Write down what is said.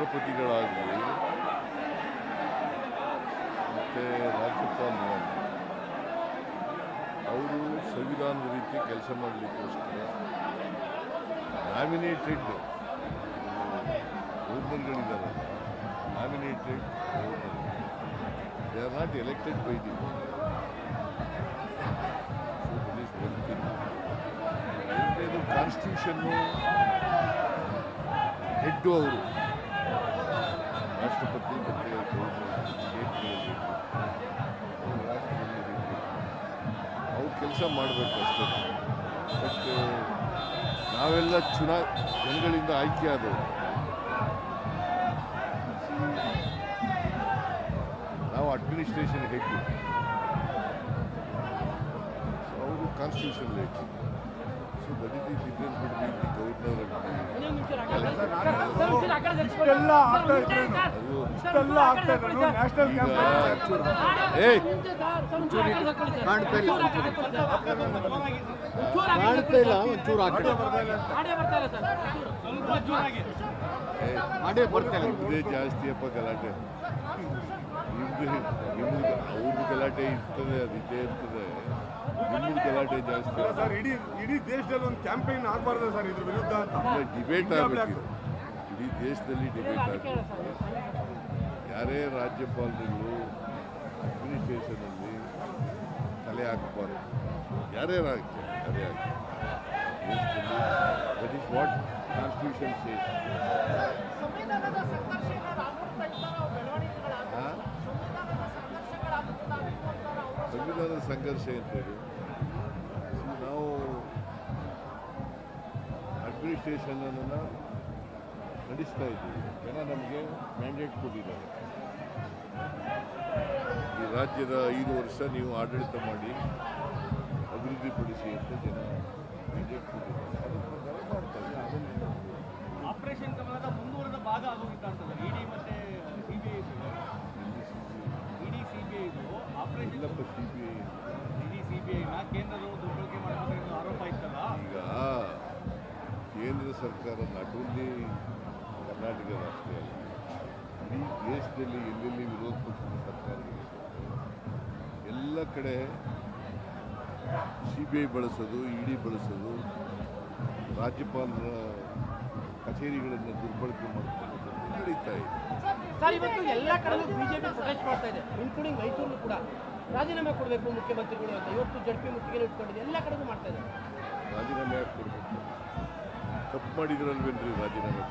ರಾಷ್ಟ್ರಪತಿಗಳಾಗಲಿ, ಮತ್ತು ರಾಜ್ಯಪಾಲರು ಅವರು ಸಂವಿಧಾನದ ರೀತಿ ಕೆಲಸ ಮಾಡಲಿಕ್ಕೋಸ್ಕರ nominated ಗವರ್ನರ್ಗಳಿದ್ದಾರಲ್ಲ nominated governor they are not elected by the constitution head ಅವರು. ರಾಷ್ಟ್ರಪತಿ ಮತ್ತು ಅವ್ರು ಕೆಲಸ ಮಾಡಬೇಕು ಅಷ್ಟೇ. ಬಟ್ ನಾವೆಲ್ಲ ಚುನಾ, ಜನಗಳಿಂದ ಆಯ್ಕೆ ಆದವು. ನಾವು ಅಡ್ಮಿನಿಸ್ಟ್ರೇಷನ್ ಹೇಗೆ? ಅವರು ಕಾನ್ಸ್ಟಿಟ್ಯೂಷನ್ ಹೆಡ್ ಇಷ್ಟೆಲ್ಲ ಆಗ್ತಾ ಇದ್ರು ಅದು ಇಷ್ಟೆಲ್ಲ ಆಗ್ತಾ ಇದ್ರು ನ್ಯಾಷನಲ್ ಈಗ ಕ್ಯಾಂಪ್ ಏಯ್ ಕಾಣ್ತಾ ಇಲ್ಲ ಒಂಚೂರು ಬರ್ತಾ ಇಲ್ಲ ಜಾಸ್ತಿಯಪ್ಪ ಗಲಾಟೆ ನಿಮ್ದು ನಿಮ್ದು ಅವ್ರದ್ದು ಗಲಾಟೆ ಇರ್ತದೆ ಅದು ಇದೇ ಇರ್ತದೆ ಗಲಾಟೆ ಜಾಸ್ತಿ ಸರ್ ಇಡೀ ಇಡೀ ದೇಶದಲ್ಲಿ ಒಂದು ಕ್ಯಾಂಪೇನ್ ಆಗಬಾರ್ದು ಸರ್ ಇದ್ರ ವಿರುದ್ಧ. ಅಂತ ಡಿಬೇಟ್ ಆಗಬೇಕು ಇಡೀ ದೇಶದಲ್ಲಿ ಡಿಬೇಟ್ ಆಗಬೇಕು. ಯಾರೇ ರಾಜ್ಯಪಾಲರುಗಳು ಅಡ್ಮಿನಿಸ್ಟ್ರೇಷನಲ್ಲಿ ತಲೆ ಹಾಕಬಾರ್ದು. ಯಾರೇ ರಾಜ್ಯ ಯಾರೇ ಆಗಲಿ that is what constitution says ಸಂವಿಧಾನದ ಸಂಘರ್ಷ ಅಂತೇಳಿ ನಾವು ಅಡ್ಮಿನಿಸ್ಟ್ರೇಷನನ್ನು ನಡೆಸ್ತಾ ಇದ್ದೀವಿ. ಜನ ನಮಗೆ ಮ್ಯಾಂಡೇಟ್ ಕೊಟ್ಟಿದ್ದಾರೆ. ಈ ರಾಜ್ಯದ ಐದು ವರ್ಷ ನೀವು ಆಡಳಿತ ಮಾಡಿ ಅಭಿವೃದ್ಧಿಪಡಿಸಿ ಅಂತ ಜನ ಮ್ಯಾಂಡೇಟ್ ಕೊಟ್ಟಿದ್ದಾರೆ. ಆಪರೇಷನ್ ಕಮಲದ ಮುಂದುವರೆದ ಭಾಗ ಆಗೋಗಿತ್ತ ಈಗ ಕೇಂದ್ರ ಸರ್ಕಾರ ನಾಟ್ ಓನ್ಲಿ ಕರ್ನಾಟಕ ಅಷ್ಟೇ ಅಲ್ಲ. ಇಡೀ ದೇಶದಲ್ಲಿ ಎಲ್ಲೆಲ್ಲಿ ವಿರೋಧ ಪಕ್ಷದ ಸರ್ಕಾರಗಳಿದೆ ಎಲ್ಲ ಕಡೆ ಸಿ ಬಿ ಐ ಬಳಸೋದು ಇಡಿ ಬಳಸೋದು ರಾಜ್ಯಪಾಲರ ಕಚೇರಿಗಳನ್ನು ದುರ್ಬಳಕೆ ಮಾಡಿಕೊಂಡು ನಡೀತಾ ಇದೆ. ರಾಜೀನಾಮೆ ಕೊಡಬೇಕು ಮುಖ್ಯಮಂತ್ರಿಗಳು ಅಂತ ಇವತ್ತು ಜಡ್ಪಿ ಮುತ್ತಿಗೆ ಇಟ್ಕೊಂಡಿದೆ. ಎಲ್ಲ ಕಡೆಗೂ ಮಾಡ್ತಾ ಇದ್ದಾರೆ. ರಾಜೀನಾಮೆ ಕೊಡಬೇಕು. ತಪ್ಪು ಮಾಡಿದ್ರಲ್ವೇನ್ರಿ ರಾಜೀನಾಮೆ?